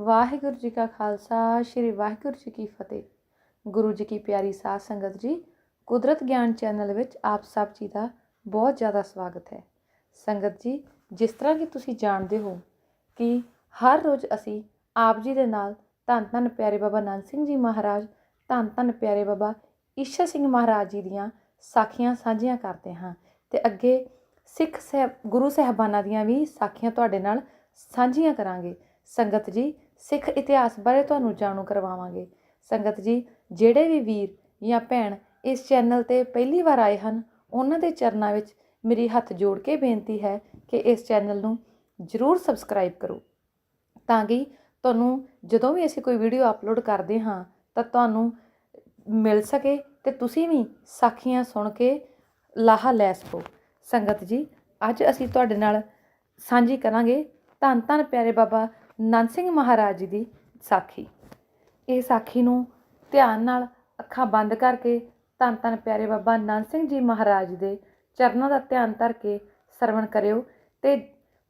ਵਾਹਿਗੁਰੂ ਜੀ ਕਾ ਖਾਲਸਾ, ਸ੍ਰੀ ਵਾਹਿਗੁਰੂ ਜੀ ਕੀ ਫਤਿਹ। ਗੁਰੂ ਜੀ ਕੀ ਪਿਆਰੀ ਸਾਧ ਸੰਗਤ ਜੀ, ਕੁਦਰਤ ਗਿਆਨ ਚੈਨਲ ਵਿੱਚ ਆਪ ਸਭ ਜੀ ਦਾ ਬਹੁਤ ਜ਼ਿਆਦਾ ਸਵਾਗਤ ਹੈ। ਸੰਗਤ ਜੀ, ਜਿਸ ਤਰ੍ਹਾਂ ਕਿ ਤੁਸੀਂ ਜਾਣਦੇ ਹੋ ਕਿ ਹਰ ਰੋਜ਼ ਅਸੀਂ ਆਪ ਜੀ ਦੇ ਨਾਲ ਧੰਨ ਧੰਨ ਪਿਆਰੇ ਬਾਬਾ ਨੰਦ ਸਿੰਘ ਜੀ ਮਹਾਰਾਜ, ਧੰਨ ਧੰਨ ਪਿਆਰੇ ਬਾਬਾ ਈਸ਼ਰ ਸਿੰਘ ਮਹਾਰਾਜ ਜੀ ਦੀਆਂ ਸਾਖੀਆਂ ਸਾਂਝੀਆਂ ਕਰਦੇ ਹਾਂ ਤੇ ਅੱਗੇ ਸਿੱਖ ਸਹਿਬ, ਗੁਰੂ ਸਾਹਿਬਾਨਾਂ ਦੀਆਂ ਵੀ ਸਾਖੀਆਂ ਤੁਹਾਡੇ ਨਾਲ ਸਾਂਝੀਆਂ ਕਰਾਂਗੇ। ਸੰਗਤ ਜੀ ਸਿੱਖ ਇਤਿਹਾਸ ਬਾਰੇ ਤੁਹਾਨੂੰ ਜਾਣੂ ਕਰਵਾਵਾਂਗੇ। ਸੰਗਤ ਜੀ, ਜਿਹੜੇ ਵੀ ਵੀਰ ਜਾਂ ਭੈਣ ਇਸ ਚੈਨਲ ਤੇ ਪਹਿਲੀ ਵਾਰ ਆਏ ਹਨ, ਉਹਨਾਂ ਦੇ ਚਰਨਾਂ ਵਿੱਚ ਮੇਰੀ ਹੱਥ ਜੋੜ ਕੇ ਬੇਨਤੀ ਹੈ ਕਿ ਇਸ ਚੈਨਲ ਨੂੰ ਜਰੂਰ ਸਬਸਕ੍ਰਾਈਬ ਕਰੋ। ਤਾਂ ਕਿ ਤੁਹਾਨੂੰ ਜਦੋਂ ਵੀ ਅਸੀਂ ਕੋਈ ਵੀਡੀਓ ਅਪਲੋਡ ਕਰਦੇ ਹਾਂ, ਤਾਂ ਤੁਹਾਨੂੰ ਮਿਲ ਸਕੇ ਤੇ ਤੁਸੀਂ ਵੀ ਸਾਖੀਆਂ ਸੁਣ ਕੇ ਲਾਹਾ ਲੈ ਸਕੋ। ਸੰਗਤ ਜੀ, ਅੱਜ ਅਸੀਂ ਤੁਹਾਡੇ ਨਾਲ ਸਾਂਝੀ ਕਰਾਂਗੇ। ਧੰਨ ਧੰਨ ਪਿਆਰੇ ਬਾਬਾ ਨੰਦ ਸਿੰਘ ਮਹਾਰਾਜ ਜੀ ਦੀ ਸਾਖੀ। ਇਹ ਸਾਖੀ ਨੂੰ ਧਿਆਨ ਨਾਲ ਅੱਖਾਂ ਬੰਦ ਕਰਕੇ ਧੰਨ ਧੰਨ ਪਿਆਰੇ ਬਾਬਾ ਨੰਦ ਸਿੰਘ ਜੀ ਮਹਾਰਾਜ ਦੇ ਚਰਨਾਂ ਦਾ ਧਿਆਨ ਧਰ ਕੇ ਸਰਵਣ ਕਰਿਓ ਤੇ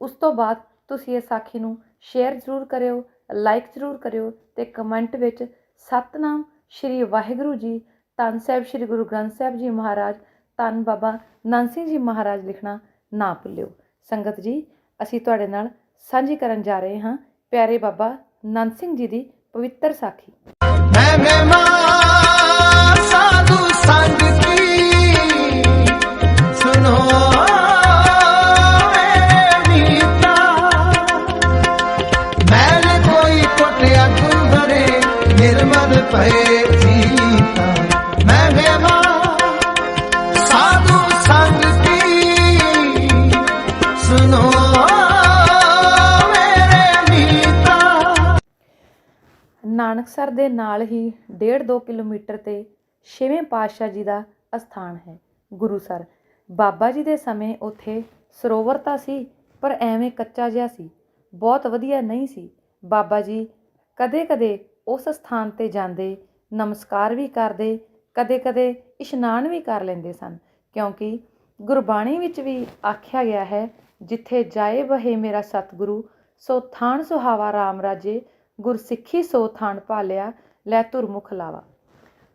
ਉਸ ਤੋਂ ਬਾਅਦ ਤੁਸੀਂ ਇਹ ਸਾਖੀ ਨੂੰ ਸ਼ੇਅਰ ਜ਼ਰੂਰ ਕਰਿਓ ਲਾਈਕ ਜ਼ਰੂਰ ਕਰਿਓ ਤੇ ਕਮੈਂਟ ਵਿੱਚ ਸਤਨਾਮ ਸ਼੍ਰੀ ਵਾਹਿਗੁਰੂ ਜੀ, ਧੰਨ ਸਾਹਿਬ ਸ਼੍ਰੀ ਗੁਰੂ ਗ੍ਰੰਥ ਸਾਹਿਬ ਜੀ ਮਹਾਰਾਜ, ਧੰਨ ਬਾਬਾ ਨੰਦ ਸਿੰਘ ਜੀ ਮਹਾਰਾਜ ਲਿਖਣਾ ਨਾ ਭੁੱਲਿਓ। ਸੰਗਤ ਜੀ, ਅਸੀਂ ਤੁਹਾਡੇ ਨਾਲ ਸਾਂਝੀ ਕਰਨ ਜਾ ਰਹੇ ਹਾਂ ਪਿਆਰੇ ਬਾਬਾ ਨੰਦ ਸਿੰਘ ਜੀ ਦੀ ਪਵਿੱਤਰ ਸਾਖੀ। ਹੈ ਮਹਿਮਾਨ ਸਾਧੂ ਸੰਗ ਨਾਨਕਸਰ ਦੇ ਨਾਲ ਹੀ 1.5-2 ਕਿਲੋਮੀਟਰ ਤੇ ਛੇਵੇਂ ਪਾਤਸ਼ਾਹ ਜੀ ਦਾ ਅਸਥਾਨ ਹੈ ਗੁਰੂਸਰ ਬਾਬਾ ਜੀ ਦੇ ਸਮੇਂ ਉੱਥੇ ਸਰੋਵਰ ਤਾਂ ਸੀ, ਪਰ ਐਵੇਂ ਕੱਚਾ ਜਿਹਾ ਸੀ। ਬਹੁਤ ਵਧੀਆ ਨਹੀਂ ਸੀ। ਬਾਬਾ ਜੀ ਕਦੇ-ਕਦੇ ਉਸ ਸਥਾਨ ਤੇ ਜਾਂਦੇ, ਨਮਸਕਾਰ ਵੀ ਕਰਦੇ, ਕਦੇ-ਕਦੇ ਇਸ਼ਨਾਨ ਵੀ ਕਰ ਲੈਂਦੇ ਸਨ, ਕਿਉਂਕਿ ਗੁਰਬਾਣੀ ਵਿੱਚ ਵੀ ਆਖਿਆ ਗਿਆ ਹੈ, ਜਿੱਥੇ ਜਾਏ ਬਹੇ ਮੇਰਾ ਸਤਿਗੁਰੂ, ਸੋ ਥਾਨ ਸੁਹਾਵਾ RAM ਰਾਜੇ ਗੁਰਸਿੱਖੀ ਸੋ ਥਾਨ ਭਾਲਿਆ, ਲੈ ਧੁਰਮੁਖ ਲਾਵਾ।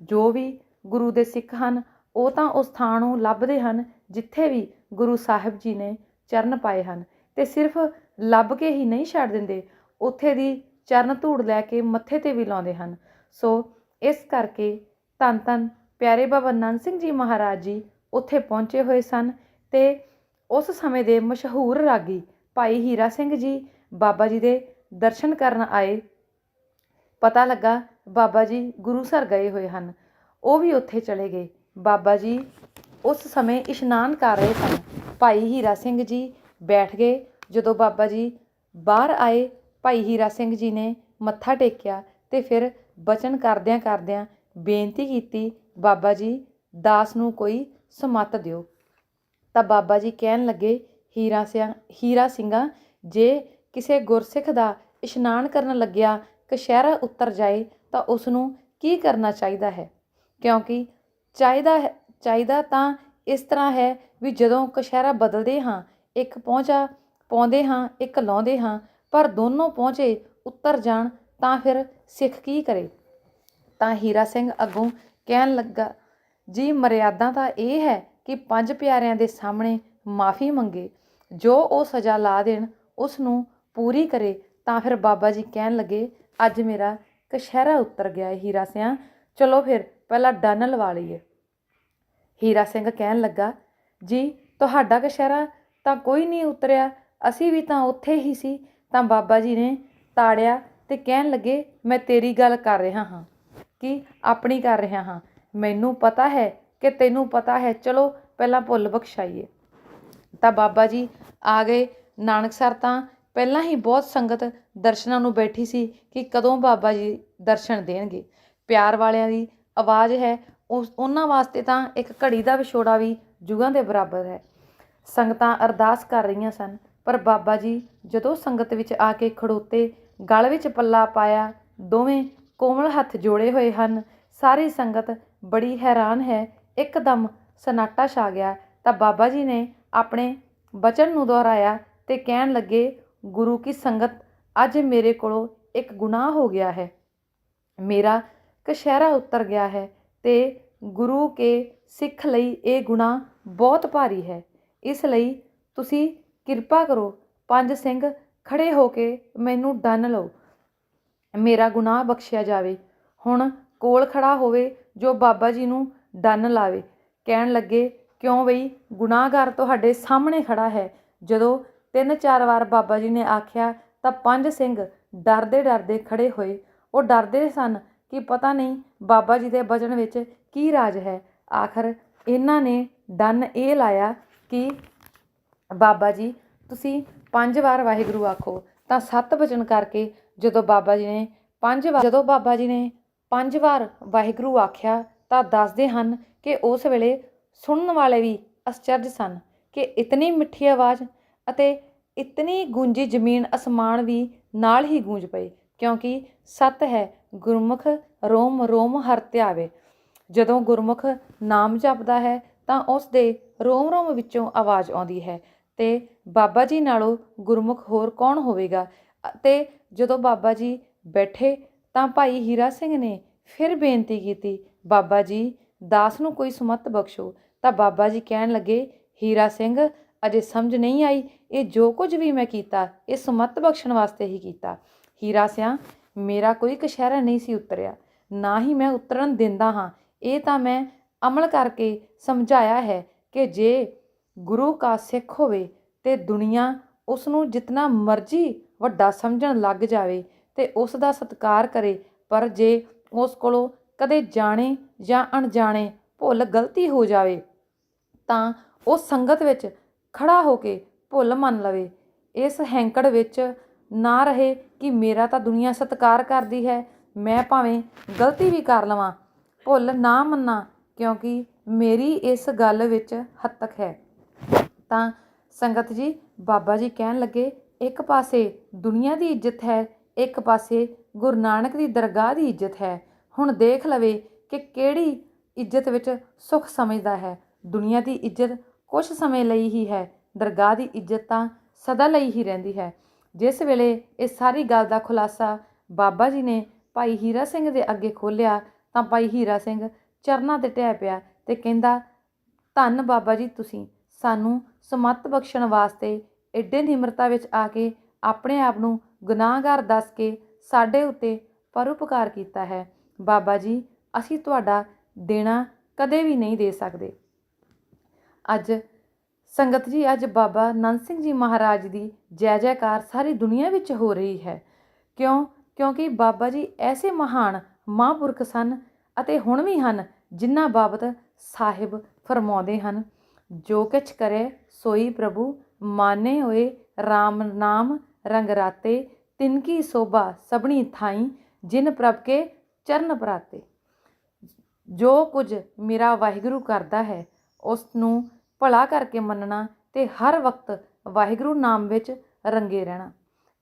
ਜੋ ਵੀ ਗੁਰੂ ਦੇ ਸਿੱਖ ਹਨ, ਉਹ ਤਾਂ ਉਸ ਥਾਂ ਨੂੰ ਲੱਭਦੇ ਹਨ, ਜਿੱਥੇ ਵੀ ਗੁਰੂ ਸਾਹਿਬ ਜੀ ਨੇ ਚਰਨ ਪਾਏ ਹਨ। ਤੇ ਸਿਰਫ ਲੱਭ ਕੇ ਹੀ ਨਹੀਂ ਛੱਡ ਦਿੰਦੇ, ਉੱਥੇ ਦੀ ਚਰਨ ਧੂੜ ਲੈ ਕੇ ਮੱਥੇ ਤੇ ਵੀ ਲਾਉਂਦੇ ਹਨ। ਸੋ ਇਸ ਕਰਕੇ ਧੰਨ ਧੰਨ ਪਿਆਰੇ ਬਾਬਾ ਨੰਦ ਸਿੰਘ ਜੀ ਮਹਾਰਾਜ ਜੀ ਉੱਥੇ ਪਹੁੰਚੇ ਹੋਏ ਸਨ ਤੇ ਉਸ ਸਮੇਂ ਦੇ ਮਸ਼ਹੂਰ ਰਾਗੀ ਭਾਈ ਹੀਰਾ ਸਿੰਘ ਜੀ ਬਾਬਾ ਜੀ ਦੇ ਦਰਸ਼ਨ ਕਰਨ ਆਏ ਪਤਾ ਲੱਗਾ ਬਾਬਾ ਜੀ ਗੁਰੂ ਸਰ ਗਏ ਹੋਏ ਹਨ। ਉਹ ਵੀ ਉੱਥੇ ਚਲੇ ਗਏ। ਬਾਬਾ ਜੀ ਉਸ ਸਮੇਂ ਇਸ਼ਨਾਨ ਕਰ ਰਹੇ ਸਨ। ਭਾਈ ਹੀਰਾ ਸਿੰਘ ਜੀ ਬੈਠ ਗਏ। ਜਦੋਂ ਬਾਬਾ ਜੀ ਬਾਹਰ ਆਏ, ਭਾਈ ਹੀਰਾ ਸਿੰਘ ਜੀ ਨੇ ਮੱਥਾ ਟੇਕਿਆ ਤੇ ਫਿਰ ਬਚਨ ਕਰਦਿਆਂ ਕਰਦਿਆਂ ਬੇਨਤੀ ਕੀਤੀ, ਬਾਬਾ ਜੀ, ਦਾਸ ਨੂੰ ਕੋਈ ਸਮੱਤ ਦਿਓ। ਤਾਂ ਬਾਬਾ ਜੀ ਕਹਿਣ ਲੱਗੇ, ਹੀਰਾ ਸਿਆ ਹੀਰਾ ਸਿੰਘਾ, ਜੇ ਕਿਸੇ ਗੁਰਸਿੱਖ ਦਾ ਇਸ਼ਨਾਨ ਕਰਨ ਲੱਗਿਆ ਕਸ਼ਹਿਰਾ ਉਤਰ ਜਾਏ ਤਾਂ ਉਸ ਨੂੰ ਕੀ ਕਰਨਾ ਚਾਹੀਦਾ ਹੈ? ਕਿਉਂਕਿ ਚਾਹੀਦਾ ਹੈ, ਚਾਹੀਦਾ ਤਾਂ ਇਸ ਤਰ੍ਹਾਂ ਹੈ ਵੀ ਜਦੋਂ ਕਸ਼ਹਿਰਾ ਬਦਲਦੇ ਹਾਂ, ਇੱਕ ਪਹੁੰਚਾ, ਪਾਉਂਦੇ ਹਾਂ, ਇੱਕ ਲਾਉਂਦੇ ਹਾਂ, ਪਰ ਦੋਨੋਂ ਪਹੁੰਚੇ, ਉੱਤਰ ਜਾਣ ਤਾਂ ਫਿਰ ਸਿੱਖ ਕੀ ਕਰੇ? ਤਾਂ ਹੀਰਾ ਸਿੰਘ ਅੱਗੋਂ ਕਹਿਣ ਲੱਗਾ, ਜੀ, ਮਰਿਆਦਾ ਤਾਂ ਇਹ ਹੈ ਕਿ ਪੰਜ ਪਿਆਰਿਆਂ ਦੇ ਸਾਹਮਣੇ ਮਾਫੀ ਮੰਗੇ। ਜੋ ਉਹ ਸਜ਼ਾ ਲਾ ਦੇਣ ਉਸ ਨੂੰ ਪੂਰੀ ਕਰੇ, ਤਾਂ ਫਿਰ ਬਾਬਾ ਜੀ ਕਹਿਣ ਲੱਗੇ ਅੱਜ ਮੇਰਾ ਕਸ਼ਹਿਰਾ ਉਤਰ ਗਿਆ ਹੈ ਹੀਰਾ ਸਿਆਂ। ਚਲੋ ਫਿਰ, ਪਹਿਲਾਂ ਡਨ ਲਵਾ ਲਈਏ। ਹੀਰਾ ਸਿੰਘ ਕਹਿਣ ਲੱਗਾ, ਜੀ, ਤੁਹਾਡਾ ਕਸ਼ਹਿਰਾ ਤਾਂ ਕੋਈ ਨਹੀਂ ਉਤਰਿਆ। ਅਸੀਂ ਵੀ ਤਾਂ ਉੱਥੇ ਹੀ ਸੀ। ਤਾਂ ਬਾਬਾ ਜੀ ਨੇ ਤਾੜਿਆ ਤੇ ਕਹਿਣ ਲੱਗੇ, ਮੈਂ ਤੇਰੀ ਗੱਲ ਕਰ ਰਿਹਾ ਹਾਂ। ਕਿ ਆਪਣੀ ਕਰ ਰਿਹਾ ਹਾਂ? ਮੈਨੂੰ ਪਤਾ ਹੈ ਕਿ ਤੈਨੂੰ ਪਤਾ ਹੈ। ਚਲੋ, ਪਹਿਲਾਂ ਭੁੱਲ ਬਖਸ਼ਾਈਏ। ਤਾਂ ਬਾਬਾ ਜੀ ਆ ਗਏ। ਨਾਨਕ ਸਰ ਤਾਂ ਪਹਿਲਾਂ ਹੀ ਬਹੁਤ ਸੰਗਤ ਦਰਸ਼ਨਾਂ ਨੂੰ ਬੈਠੀ ਸੀ ਕਿ ਕਦੋਂ ਬਾਬਾ ਜੀ ਦਰਸ਼ਨ ਦੇਣਗੇ। ਪਿਆਰ ਵਾਲਿਆਂ ਦੀ ਆਵਾਜ਼ ਹੈ, ਉਸ, ਉਹਨਾਂ ਵਾਸਤੇ ਤਾਂ ਇੱਕ ਘੜੀ ਦਾ ਵਿਛੋੜਾ ਵੀ ਜੁਗਾਂ ਦੇ ਬਰਾਬਰ ਹੈ। ਸੰਗਤਾਂ ਅਰਦਾਸ ਕਰ ਰਹੀਆਂ ਸਨ, ਪਰ ਬਾਬਾ ਜੀ ਜਦੋਂ ਸੰਗਤ ਵਿੱਚ ਆ ਕੇ ਖੜੋਤੇ, ਗਲ ਵਿੱਚ ਪੱਲਾ ਪਾਇਆ, ਦੋਵੇਂ ਕੋਮਲ ਹੱਥ ਜੋੜੇ ਹੋਏ ਹਨ, ਸਾਰੀ ਸੰਗਤ ਬੜੀ ਹੈਰਾਨ ਹੈ, ਇੱਕਦਮ ਸਨਾਟਾ ਛਾ ਗਿਆ। ਤਾਂ ਬਾਬਾ ਜੀ ਨੇ ਆਪਣੇ ਬਚਨ ਨੂੰ ਦੁਹਰਾਇਆ ਤੇ ਕਹਿਣ ਲੱਗੇ ਗੁਰੂ ਕੀ ਸੰਗਤ ਅੱਜ ਮੇਰੇ ਕੋਲੋਂ ਇੱਕ ਗੁਨਾਹ ਹੋ ਗਿਆ ਹੈ। ਮੇਰਾ ਕਸ਼ਹਿਰਾ ਉਤਰ ਗਿਆ ਹੈ ਤੇ ਗੁਰੂ ਕੇ ਸਿੱਖ ਲਈ ਇਹ ਗੁਨਾਹ ਬਹੁਤ ਭਾਰੀ ਹੈ। ਇਸ ਲਈ ਤੁਸੀਂ ਕਿਰਪਾ ਕਰੋ, ਪੰਜ ਸਿੰਘ ਖੜੇ ਹੋ ਕੇ ਮੈਨੂੰ ਡੰਨ ਲਓ। ਮੇਰਾ ਗੁਨਾਹ ਬਖਸ਼ਿਆ ਜਾਵੇ। ਹੁਣ ਕੋਲ ਖੜਾ ਹੋਵੇ ਜੋ ਬਾਬਾ ਜੀ ਨੂੰ ਡੰਨ ਲਾਵੇ। ਕਹਿਣ ਲੱਗੇ, ਕਿਉਂ ਬਈ? ਗੁਨਾਹਗਾਰ ਤੁਹਾਡੇ ਸਾਹਮਣੇ ਖੜਾ ਹੈ। ਜਦੋਂ ਤਿੰਨ ਚਾਰ ਵਾਰ ਬਾਬਾ ਜੀ ਨੇ ਆਖਿਆ, ਤਾਂ ਪੰਜ ਸਿੰਘ ਡਰਦੇ ਡਰਦੇ ਖੜੇ ਹੋਏ। ਉਹ ਡਰਦੇ ਸਨ ਕਿ ਪਤਾ ਨਹੀਂ ਬਾਬਾ ਜੀ ਦੇ ਬਚਨ ਵਿੱਚ ਕੀ ਰਾਜ ਹੈ। ਆਖਰ ਇਹਨਾਂ ਨੇ ਡੰਨ ਇਹ ਲਾਇਆ ਕਿ, ਬਾਬਾ ਜੀ, ਤੁਸੀਂ ਪੰਜ ਵਾਰ ਵਾਹਿਗੁਰੂ ਆਖੋ। ਤਾਂ ਸੱਤ ਵਚਨ ਕਰਕੇ ਜਦੋਂ ਬਾਬਾ ਜੀ ਨੇ ਪੰਜ ਵਾਰ, ਜਦੋਂ ਬਾਬਾ ਜੀ ਨੇ ਪੰਜ ਵਾਰ ਵਾਹਿਗੁਰੂ ਆਖਿਆ, ਤਾਂ ਦੱਸਦੇ ਹਨ ਕਿ ਉਸ ਵੇਲੇ ਸੁਣਨ ਵਾਲੇ ਵੀ ਅਚਰਜ ਸਨ ਕਿ ਇਤਨੀ ਮਿੱਠੀ ਆਵਾਜ਼ ਅਤੇ ਇਤਨੀ ਗੂੰਜੀ ਜ਼ਮੀਨ ਅਸਮਾਨ ਵੀ ਨਾਲ ਹੀ ਗੂੰਜ ਪਏ ਕਿਉਂਕਿ ਸਤ ਹੈ, ਗੁਰਮੁਖ ਰੋਮ ਰੋਮ ਹਰ ਧਿਆਵੇ ਜਦੋਂ ਗੁਰਮੁਖ ਨਾਮ ਜਪਦਾ ਹੈ, ਤਾਂ ਉਸ ਦੇ ਰੋਮ ਰੋਮ ਵਿੱਚੋਂ ਆਵਾਜ਼ ਆਉਂਦੀ ਹੈ ਤੇ ਬਾਬਾ ਜੀ ਨਾਲੋਂ ਗੁਰਮੁਖ ਹੋਰ ਕੌਣ ਹੋਵੇਗਾ? ਤੇ ਜਦੋਂ ਬਾਬਾ ਜੀ ਬੈਠੇ, ਤਾਂ ਭਾਈ ਹੀਰਾ ਸਿੰਘ ਨੇ ਫਿਰ ਬੇਨਤੀ ਕੀਤੀ, ਬਾਬਾ ਜੀ, ਦਾਸ ਨੂੰ ਕੋਈ ਸੁਮਤ ਬਖਸ਼ੋ। ਤਾਂ ਬਾਬਾ ਜੀ ਕਹਿਣ ਲੱਗੇ, ਹੀਰਾ ਸਿੰਘ ਅਜੇ ਸਮਝ ਨਹੀਂ ਆਈ, ਇਹ ਜੋ ਕੁਝ ਵੀ ਮੈਂ ਕੀਤਾ, ਇਹ ਸੁਮਤ ਬਖਸ਼ਣ ਵਾਸਤੇ ਹੀ ਕੀਤਾ। ਹੀਰਾ ਸਿਆ, ਮੇਰਾ ਕੋਈ ਕਸ਼ਹਿਰਾ ਨਹੀਂ ਸੀ ਉਤਰਿਆ। ਨਾ ਹੀ ਮੈਂ ਉਤਰਨ ਦਿੰਦਾ ਹਾਂ। ਇਹ ਤਾਂ ਮੈਂ ਅਮਲ ਕਰਕੇ ਸਮਝਾਇਆ ਹੈ ਕਿ ਜੇ ਗੁਰੂ ਕਾ ਸਿੱਖ ਹੋਵੇ ਤੇ ਦੁਨੀਆ ਉਸ ਨੂੰ ਜਿਤਨਾ ਮਰਜ਼ੀ ਵੱਡਾ ਸਮਝਣ ਲੱਗ ਜਾਵੇ ਤੇ ਉਸ ਦਾ ਸਤਿਕਾਰ ਕਰੇ, ਪਰ ਜੇ ਉਸ ਕੋਲੋਂ ਕਦੇ ਜਾਣੇ ਜਾਂ ਅਣਜਾਣੇ ਭੁੱਲ ਗਲਤੀ ਹੋ ਜਾਵੇ, ਤਾਂ ਉਹ ਸੰਗਤ ਵਿੱਚ ਖੜਾ ਹੋ ਕੇ ਭੁੱਲ ਮੰਨ ਲਵੇ। ਇਸ ਹੈਂਕੜ ਵਿੱਚ ਨਾ ਰਹੇ ਕਿ ਮੇਰਾ ਤਾਂ ਦੁਨੀਆ ਸਤਿਕਾਰ ਕਰਦੀ ਹੈ, ਮੈਂ ਭਾਵੇਂ ਗਲਤੀ ਵੀ ਕਰ ਲਵਾਂ। ਭੁੱਲ ਨਾ ਮੰਨਾਂ, ਕਿਉਂਕਿ ਮੇਰੀ ਇਸ ਗੱਲ ਵਿੱਚ ਹੱਤਕ ਹੈ। ਤਾਂ ਸੰਗਤ ਜੀ, ਬਾਬਾ ਜੀ ਕਹਿਣ ਲੱਗੇ, ਇੱਕ ਪਾਸੇ ਦੁਨੀਆ ਦੀ ਇੱਜ਼ਤ ਹੈ, ਇੱਕ ਪਾਸੇ ਗੁਰੂ ਨਾਨਕ ਦੀ ਦਰਗਾਹ ਦੀ ਇੱਜ਼ਤ ਹੈ। ਹੁਣ ਦੇਖ ਲਵੇ ਕਿ ਕਿਹੜੀ ਇੱਜ਼ਤ ਵਿੱਚ ਸੁਖ ਸਮਝਦਾ ਹੈ। ਦੁਨੀਆ ਦੀ ਇੱਜ਼ਤ ਕੁਝ ਸਮੇਂ ਲਈ ਹੀ ਹੈ। ਦਰਗਾਹ ਦੀ ਇੱਜ਼ਤ ਤਾਂ ਸਦਾ ਲਈ ਹੀ ਰਹਿੰਦੀ ਹੈ। ਜਿਸ ਵੇਲੇ ਇਹ ਸਾਰੀ ਗੱਲ ਦਾ ਖੁਲਾਸਾ ਬਾਬਾ ਜੀ ਨੇ ਭਾਈ ਹੀਰਾ ਸਿੰਘ ਦੇ ਅੱਗੇ ਖੋਲ੍ਹਿਆ, ਤਾਂ ਭਾਈ ਹੀਰਾ ਸਿੰਘ ਚਰਨਾਂ ਤੇ ਟਹਿ ਪਿਆ ਤੇ ਕਹਿੰਦਾ, ਧੰਨ ਬਾਬਾ ਜੀ ਤੁਸੀਂ, ਸਾਨੂੰ ਸਮੱਤ ਬਖਸ਼ਣ ਵਾਸਤੇ ਐਡੇ ਨਿਮਰਤਾ ਵਿੱਚ ਆ ਕੇ ਆਪਣੇ ਆਪ ਨੂੰ ਗੁਨਾਹਗਾਰ ਦੱਸ ਕੇ ਸਾਡੇ ਉੱਤੇ ਪਰਉਪਕਾਰ ਕੀਤਾ ਹੈ। ਬਾਬਾ ਜੀ, ਅਸੀਂ ਤੁਹਾਡਾ ਦੇਣਾ ਕਦੇ ਵੀ ਨਹੀਂ ਦੇ ਸਕਦੇ। ਅੱਜ ਸੰਗਤ ਜੀ, ਅੱਜ ਬਾਬਾ ਨੰਦ ਸਿੰਘ ਜੀ ਮਹਾਰਾਜ ਦੀ ਜੈ ਜੈਕਾਰ ਸਾਰੀ ਦੁਨੀਆ ਵਿੱਚ ਹੋ ਰਹੀ ਹੈ। ਕਿਉਂ? ਕਿਉਂਕਿ ਬਾਬਾ ਜੀ ਐਸੇ ਮਹਾਨ ਮਹਾਂਪੁਰਖ ਸਨ ਅਤੇ ਹੁਣ ਵੀ ਹਨ ਜਿਨ੍ਹਾਂ ਬਾਬਤ ਸਾਹਿਬ ਫਰਮਾਉਂਦੇ ਹਨ, ਜੋ ਕਿਛ ਕਰੇ ਸੋਈ ਪ੍ਰਭੂ, ਮਾਨੇ ਹੋਏ RAM ਨਾਮ, ਰੰਗ ਰਾਤੇ, ਤਿਨ ਕੀ ਸੋਭਾ ਸਭਣੀ ਥਾਈ, ਜਿਨ ਪ੍ਰਭ ਕੇ ਚਰਨ ਪ੍ਰਾਤੇ। ਜੋ ਕੁਝ ਮੇਰਾ ਵਾਹਿਗੁਰੂ ਕਰਦਾ ਹੈ ਉਸ ਨੂੰ ਭਲਾ ਕਰਕੇ ਮੰਨਣਾ ਤੇ ਹਰ ਵਕਤ ਵਾਹਿਗੁਰੂ ਨਾਮ ਵਿੱਚ ਰੰਗੇ ਰਹਿਣਾ।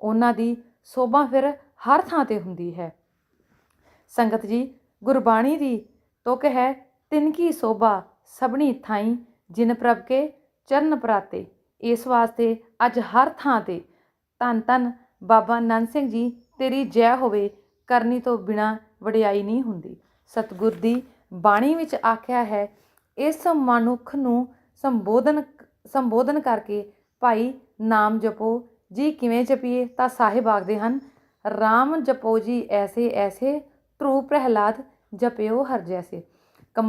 ਉਹਨਾਂ ਦੀ ਸੋਭਾ ਫਿਰ ਹਰ ਥਾਂ ਤੇ ਹੁੰਦੀ ਹੈ। ਸੰਗਤ ਜੀ, ਗੁਰਬਾਣੀ ਦੀ ਤੁਕ ਹੈ ਤਿੰਨ ਕੀ ਸੋਭਾ ਸਭਣੀ ਥਾਈ ਜਿਨ ਪ੍ਰਭ ਕੇ ਚਰਨ ਪ੍ਰਾਤੇ। ਇਸ ਵਾਸਤੇ ਅੱਜ ਹਰ ਥਾਂ ਤੇ ਧੰਨ ਧੰਨ ਬਾਬਾ ਨੰਦ ਸਿੰਘ ਜੀ, ਤੇਰੀ ਜੈ ਹੋਵੇ ਕਰਨੀ ਤੋਂ ਬਿਨਾ ਵਡਿਆਈ ਨਹੀਂ ਹੁੰਦੀ। ਸਤਿਗੁਰ ਦੀ ਬਾਣੀ ਵਿੱਚ ਆਖਿਆ ਹੈ, ਇਸ ਮਨੁੱਖ ਨੂੰ ਸੰਬੋਧਨ ਸੰਬੋਧਨ ਕਰਕੇ ਭਾਈ ਨਾਮ ਜਪੋ, ਜੀ ਕਿਵੇਂ ਜਪੀਏ? ਤਾਂ ਸਾਹਿਬ ਆਖਦੇ ਹਨ RAM ਜਪੋ ਜੀ ਐਸੇ ਐਸੇ, ਧਰੂ ਪ੍ਰਹਿਲਾਦ ਜਪਿਓ ਹਰ ਜੈਸੇ। ਕਮ-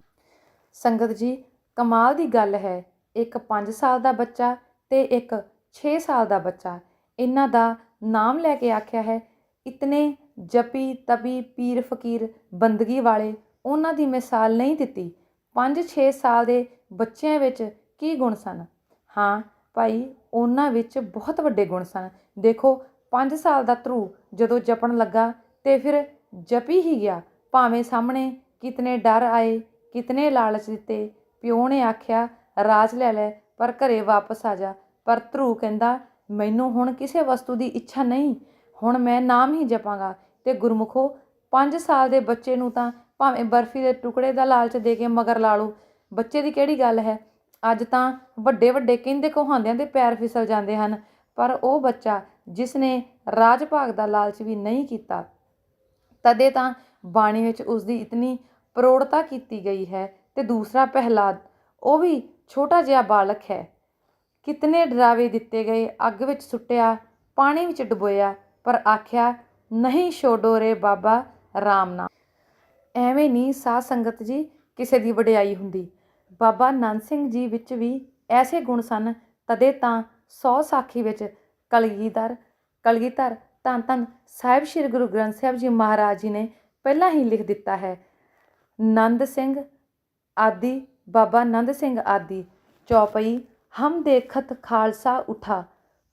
ਸੰਗਤ ਜੀ, ਕਮਾਲ ਦੀ ਗੱਲ ਹੈ, ਇੱਕ 5 ਸਾਲ ਦਾ ਬੱਚਾ ਤੇ ਇੱਕ 6 ਸਾਲ ਦਾ ਬੱਚਾ। ਇਹਨਾਂ ਦਾ ਨਾਮ ਲੈ ਕੇ ਆਖਿਆ ਹੈ, ਇਤਨੇ ਜਪੀ ਤਪੀ ਪੀਰ ਫਕੀਰ ਬੰਦਗੀ ਵਾਲੇ ਉਹਨਾਂ ਦੀ ਮਿਸਾਲ ਨਹੀਂ ਦਿੱਤੀ। 5-6 ਸਾਲ ਦੇ ਬੱਚਿਆਂ ਵਿੱਚ ਕੀ ਗੁਣ ਸਨ? ਹਾਂ, ਭਾਈ, ਉਹਨਾਂ ਵਿੱਚ ਬਹੁਤ ਵੱਡੇ ਗੁਣ ਸਨ। ਦੇਖੋ 5 ਸਾਲ ਦਾ ਧਰੂ ਜਦੋਂ ਜਪਣ ਲੱਗਾ ਤੇ ਫਿਰ ਜਪੀ ਹੀ ਗਿਆ। ਭਾਵੇਂ ਸਾਹਮਣੇ ਕਿਤਨੇ ਡਰ ਆਏ, ਕਿਤਨੇ ਲਾਲਚ ਦਿੱਤੇ ਪਿਓ ਨੇ ਆਖਿਆ, ਰਾਜ ਲੈ ਲੈ, ਪਰ ਘਰੇ ਵਾਪਸ ਆ ਜਾ। ਪਰ ਧਰੂ ਕਹਿੰਦਾ, ਮੈਨੂੰ ਹੁਣ ਕਿਸੇ ਵਸਤੂ ਦੀ ਇੱਛਾ ਨਹੀਂ। ਹੁਣ ਮੈਂ ਨਾਮ ਹੀ ਜਪਾਂਗਾ। ਤੇ ਗੁਰਮੁਖੋ 5 ਸਾਲ ਦੇ ਬੱਚੇ ਨੂੰ ਤਾਂ ਭਾਵੇਂ ਬਰਫੀ ਦੇ ਟੁਕੜੇ ਦਾ ਲਾਲਚ ਦੇ ਕੇ ਮਗਰ ਲਾ ਲਓ ਬੱਚੇ ਦੀ ਕਿਹੜੀ ਗੱਲ ਹੈ? ਅੱਜ ਤਾਂ ਵੱਡੇ ਵੱਡੇ ਕਹਿੰਦੇ ਕਹਾਉਂਦਿਆਂ ਦੇ ਪੈਰ ਫਿਸਲ ਜਾਂਦੇ ਹਨ, ਪਰ ਉਹ ਬੱਚਾ ਜਿਸ ਨੇ ਰਾਜ ਭਾਗ ਦਾ ਲਾਲਚ ਵੀ ਨਹੀਂ ਕੀਤਾ, ਤਦੇ ਤਾਂ ਬਾਣੀ ਵਿੱਚ ਉਸ ਦੀ ਇਤਨੀ ਪ੍ਰੋੜਤਾ ਕੀਤੀ ਗਈ ਹੈ ਤੇ ਦੂਸਰਾ ਪਹਿਲਾਦ, ਉਹ ਵੀ ਛੋਟਾ ਜਿਹਾ ਬਾਲਕ ਹੈ। ਕਿਤਨੇ ਡਰਾਵੇ ਦਿੱਤੇ ਗਏ, ਅੱਗ ਵਿੱਚ ਸੁੱਟਿਆ, ਪਾਣੀ ਵਿੱਚ ਡੁਬੋਇਆ, ਪਰ ਆਖਿਆ, ਨਹੀਂ ਛੋਡੋ ਰੇ ਬਾਬਾ ਰਾਮ ਨਾਮ। ਐਵੇਂ ਨਹੀਂ ਸਾਧ ਸੰਗਤ ਜੀ ਕਿਸੇ ਦੀ ਵਡਿਆਈ ਹੁੰਦੀ। ਬਾਬਾ ਨੰਦ ਸਿੰਘ ਜੀ ਵਿੱਚ ਵੀ ਐਸੇ ਗੁਣ ਸਨ, ਤਦੇ ਤਾਂ ਸੌ ਸਾਖੀ ਵਿੱਚ ਕਲਗੀਧਰ ਕਲਗੀਧਰ ਧੰਨ ਧੰਨ ਸਾਹਿਬ ਸ੍ਰੀ ਗੁਰੂ ਗ੍ਰੰਥ ਸਾਹਿਬ ਜੀ ਮਹਾਰਾਜ ਜੀ ਨੇ ਪਹਿਲਾਂ ਹੀ ਲਿਖ ਦਿੱਤਾ ਹੈ। ਨੰਦ ਸਿੰਘ ਆਦਿ, ਬਾਬਾ ਨੰਦ ਸਿੰਘ ਆਦਿ, ਚੌਪਈ, ਹਮ ਦੇਖਤ ਖਾਲਸਾ ਉਠਾ,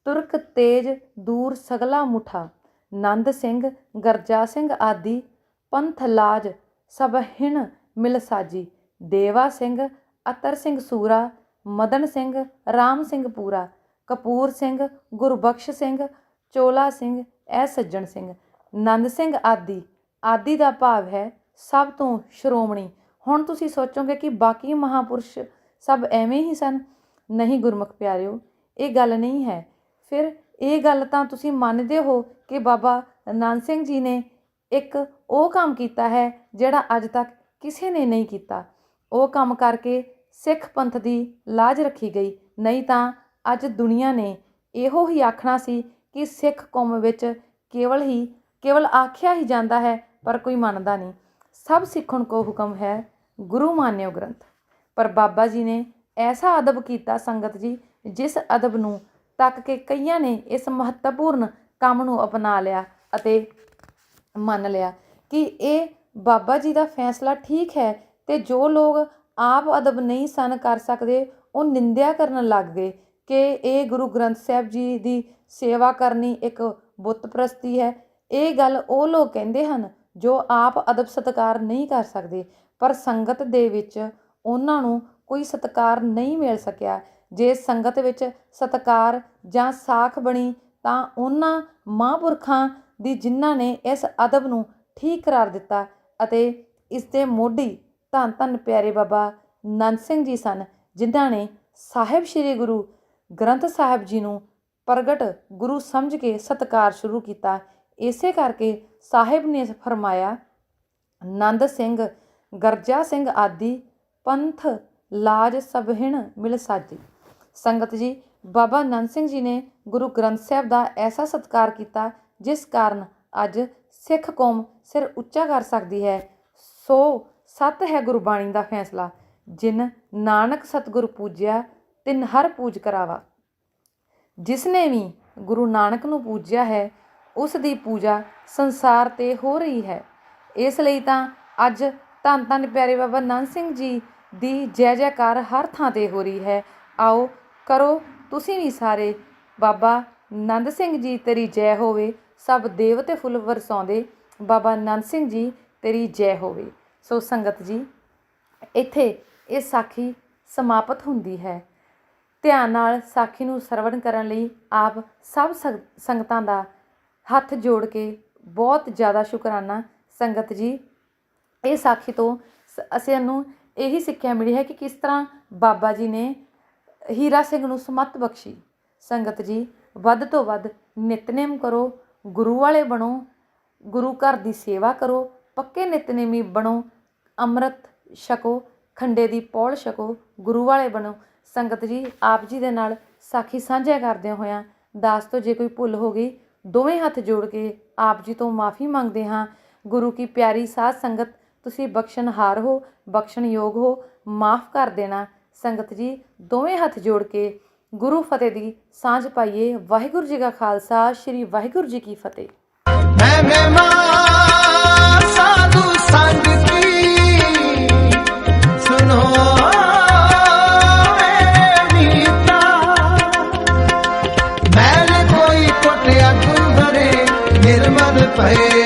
ਤੁਰਕ ਤੇਜ ਦੂਰ ਸਗਲਾ ਮੁਠਾ, ਨੰਦ ਸਿੰਘ, ਗਰਜਾ ਸਿੰਘ ਆਦਿ, ਪੰਥ ਲਾਜ ਸਭ ਹਿਣ ਮਿਲਸਾਜੀ ਦੇਵਾ ਸਿੰਘ, ਅਤਰ ਸਿੰਘ ਸੂਰਾ, ਮਦਨ ਸਿੰਘ, ਰਾਮ ਸਿੰਘ ਪੂਰਾ, ਕਪੂਰ ਸਿੰਘ, ਗੁਰਬਖਸ਼ ਸਿੰਘ, ਚੋਲਾ ਸਿੰਘ, ਐ ਸੱਜਣ ਸਿੰਘ, ਨੰਦ ਸਿੰਘ ਆਦਿ। ਆਦੀ ਦਾ ਭਾਵ ਹੈ ਸਭ ਤੋਂ ਸ਼੍ਰੋਮਣੀ। ਹੁਣ ਤੁਸੀਂ ਸੋਚੋਗੇ ਕਿ ਬਾਕੀ ਮਹਾਪੁਰਸ਼ ਸਭ ਐਵੇਂ ਹੀ ਸਨ? ਨਹੀਂ ਗੁਰਮੁਖ ਪਿਆਰਿਓ, ਇਹ ਗੱਲ ਨਹੀਂ ਹੈ। ਫਿਰ ਇਹ ਗੱਲ ਤਾਂ ਤੁਸੀਂ ਮੰਨਦੇ ਹੋ ਕਿ ਬਾਬਾ ਨਾਨਕ ਸਿੰਘ ਜੀ ਨੇ ਇੱਕ ਉਹ ਕੰਮ ਕੀਤਾ ਹੈ ਜਿਹੜਾ ਅੱਜ ਤੱਕ ਕਿਸੇ ਨੇ ਨਹੀਂ ਕੀਤਾ। ਉਹ ਕੰਮ ਕਰਕੇ ਸਿੱਖ ਪੰਥ ਦੀ ਲਾਜ ਰੱਖੀ ਗਈ। ਨਹੀਂ ਤਾਂ ਅੱਜ ਦੁਨੀਆ ਨੇ ਇਹੋ ਹੀ ਆਖਣਾ ਸੀ ਕਿ ਸਿੱਖ ਕੌਮ ਵਿੱਚ ਕੇਵਲ ਹੀ, ਕੇਵਲ ਆਖਿਆ ਹੀ ਜਾਂਦਾ ਹੈ, ਪਰ ਕੋਈ ਮੰਨਦਾ ਨਹੀਂ। ਸਭ ਸਿੱਖਣ ਕੋ ਹੁਕਮ ਹੈ ਗੁਰੂ ਮਾਨਿਓ ਗ੍ਰੰਥ। ਪਰ ਬਾਬਾ ਜੀ ਨੇ ਐਸਾ ਅਦਬ ਕੀਤਾ ਸੰਗਤ ਜੀ, ਜਿਸ ਅਦਬ ਨੂੰ ਤੱਕ ਕੇ ਕਈਆਂ ਨੇ ਇਸ ਮਹੱਤਵਪੂਰਨ ਕੰਮ ਨੂੰ ਅਪਣਾ ਲਿਆ ਅਤੇ ਮੰਨ ਲਿਆ ਕਿ ਇਹ ਬਾਬਾ ਜੀ ਦਾ ਫੈਸਲਾ ਠੀਕ ਹੈ ਤੇ ਜੋ ਲੋਕ ਆਪ ਅਦਬ ਨਹੀਂ ਸਨ ਕਰ ਸਕਦੇ, ਉਹ ਨਿੰਦਿਆ ਕਰਨ ਲੱਗ ਗਏ ਕਿ ਇਹ ਗੁਰੂ ਗ੍ਰੰਥ ਸਾਹਿਬ ਜੀ ਦੀ ਸੇਵਾ ਕਰਨੀ ਇੱਕ ਬੁੱਤ ਪ੍ਰਸਤੀ ਹੈ। ਇਹ ਗੱਲ ਉਹ ਲੋਕ ਕਹਿੰਦੇ ਹਨ ਜੋ ਆਪ ਅਦਬ ਸਤਕਾਰ ਨਹੀਂ ਕਰ ਸਕਦੇ, ਪਰ ਸੰਗਤ ਦੇ ਵਿੱਚ ਉਹਨਾਂ ਨੂੰ ਕੋਈ ਸਤਕਾਰ ਨਹੀਂ ਮਿਲ ਸਕਿਆ। ਜੇ ਸੰਗਤ ਵਿੱਚ ਸਤਕਾਰ ਜਾਂ ਸਾਖ ਬਣੀ, ਤਾਂ ਉਹਨਾਂ ਮਹਾਂਪੁਰਖਾਂ ਦੀ ਜਿਨ੍ਹਾਂ ਨੇ ਇਸ ਅਦਬ ਨੂੰ ਠੀਕ ਕਰਾਰ ਦਿੱਤਾ ਅਤੇ ਇਸ ਦੇ ਮੋਢੀ ਧੰਨ ਧੰਨ ਪਿਆਰੇ ਬਾਬਾ ਨੰਦ ਸਿੰਘ ਜੀ ਸਨ, ਜਿਨ੍ਹਾਂ ਨੇ ਸਾਹਿਬ ਸ੍ਰੀ ਗੁਰੂ ਗ੍ਰੰਥ ਸਾਹਿਬ ਜੀ ਨੂੰ ਪ੍ਰਗਟ ਗੁਰੂ ਸਮਝ ਕੇ ਸਤਕਾਰ ਸ਼ੁਰੂ ਕੀਤਾ। ਇਸੇ ਕਰਕੇ ਸਾਹਿਬ ਨੇ ਫਰਮਾਇਆ, ਨੰਦ ਸਿੰਘ, ਗਰਜਾ ਸਿੰਘ ਆਦਿ, ਪੰਥ ਲਾਜ ਸਭਹਿਣ ਮਿਲ ਸਾਜੀ। ਸੰਗਤ ਜੀ, ਬਾਬਾ ਨੰਦ ਸਿੰਘ ਜੀ ਨੇ ਗੁਰੂ ਗ੍ਰੰਥ ਸਾਹਿਬ ਦਾ ਐਸਾ ਸਤਕਾਰ ਕੀਤਾ, ਜਿਸ ਕਾਰਨ ਅੱਜ ਸਿੱਖ ਕੌਮ ਸਿਰ ਉੱਚਾ ਕਰ ਸਕਦੀ ਹੈ। ਸੋ ਸਤ ਹੈ ਗੁਰਬਾਣੀ ਦਾ ਫੈਸਲਾ, ਜਿਨ ਨਾਨਕ ਸਤਿਗੁਰ ਪੂਜਿਆ, ਤਿਨ ਹਰ ਪੂਜ ਕਰਾਵਾ। ਜਿਸ ਨੇ ਵੀ ਗੁਰੂ ਨਾਨਕ ਨੂੰ ਪੂਜਿਆ ਹੈ, ਉਸ ਦੀ ਪੂਜਾ ਸੰਸਾਰ ਤੇ ਹੋ ਰਹੀ ਹੈ। ਇਸ ਲਈ ਤਾਂ ਅੱਜ ਧੰਨ ਧੰਨ ਪਿਆਰੇ ਬਾਬਾ ਨੰਦ ਸਿੰਘ ਜੀ ਦੀ ਜੈ ਜੈਕਾਰ ਹਰ ਥਾਂ ਤੇ ਹੋ ਰਹੀ ਹੈ। ਆਓ ਕਰੋ ਤੁਸੀਂ ਵੀ ਸਾਰੇ, ਬਾਬਾ ਨੰਦ ਸਿੰਘ ਜੀ ਤੇਰੀ ਜੈ ਹੋਵੇ। ਸਭ ਦੇਵ ਦੇਵਤੇ ਫੁੱਲ ਵਰਸਾਉਂਦੇ, ਬਾਬਾ ਨੰਦ ਸਿੰਘ ਜੀ ਤੇਰੀ ਜੈ ਹੋਵੇ। ਸੋ ਸੰਗਤ ਜੀ, ਇੱਥੇ ਇਹ ਸਾਖੀ ਸਮਾਪਤ ਹੁੰਦੀ ਹੈ। ਧਿਆਨ ਨਾਲ ਸਾਖੀ ਨੂੰ ਸਰਵਣ ਕਰਨ ਲਈ ਆਪ ਸਭ ਸੰਗ- ਸੰਗਤਾਂ ਦਾ ਹੱਥ ਜੋੜ ਕੇ ਬਹੁਤ ਜ਼ਿਆਦਾ ਸ਼ੁਕਰਾਨਾ। ਸੰਗਤ ਜੀ, ਇਹ ਸਾਖੀ ਤੋਂ ਸ- ਅਸੀਂ ਨੂੰ ਇਹੀ ਸਿੱਖਿਆ ਮਿਲੀ ਹੈ ਕਿ ਕਿਸ ਤਰ੍ਹਾਂ ਬਾਬਾ ਜੀ ਨੇ ਹੀਰਾ ਸਿੰਘ ਨੂੰ ਸਮਤ ਬਖਸ਼ੀ। ਸੰਗਤ ਜੀ, ਵੱਧ ਤੋਂ ਵੱਧ ਨਿਤਨੇਮ ਕਰੋ ਗੁਰੂ ਵਾਲੇ ਬਣੋ, ਗੁਰੂ ਘਰ ਦੀ ਸੇਵਾ ਕਰੋ, ਪੱਕੇ ਨਿਤਨੇਮੀ ਬਣੋ, ਅੰਮ੍ਰਿਤ ਛਕੋ, ਖੰਡੇ ਦੀ ਪੌਲ ਛਕੋ, ਗੁਰੂ ਵਾਲੇ ਬਣੋ। ਸੰਗਤ ਜੀ, ਆਪ ਜੀ ਦੇ ਨਾਲ ਸਾਖੀ ਸਾਂਝਾ ਕਰਦਿਆਂ ਹੋਇਆਂ, ਦਾਸ ਤੋਂ ਜੇ ਕੋਈ ਭੁੱਲ ਹੋ ਗਈ, ਦੋਵੇਂ ਹੱਥ ਜੋੜ ਕੇ ਆਪ ਜੀ ਤੋਂ ਮਾਫੀ ਮੰਗਦੇ ਹਾਂ। ਗੁਰੂ ਕੀ ਪਿਆਰੀ ਸਾਧ ਸੰਗਤ, ਤੁਸੀਂ ਬਖਸ਼ਣਹਾਰ ਹੋ, ਬਖਸ਼ਣ ਯੋਗ ਹੋ, ਮਾਫ ਕਰ ਦੇਣਾ। ਸੰਗਤ ਜੀ, ਦੋਵੇਂ ਹੱਥ ਜੋੜ ਕੇ ਗੁਰੂ ਫਤਿਹ ਦੀ ਸਾਂਝ ਪਾਈਏ। ਵਾਹਿਗੁਰੂ ਜੀ ਕਾ ਖਾਲਸਾ, ਸ੍ਰੀ ਵਾਹਿਗੁਰੂ ਜੀ ਕੀ ਫਤਿਹ। ਮੈਂ ਮਹਿਮਾ ਸਾਧੂ ਸੰਗ ਕੀ? ਸੁਨੋ ਏ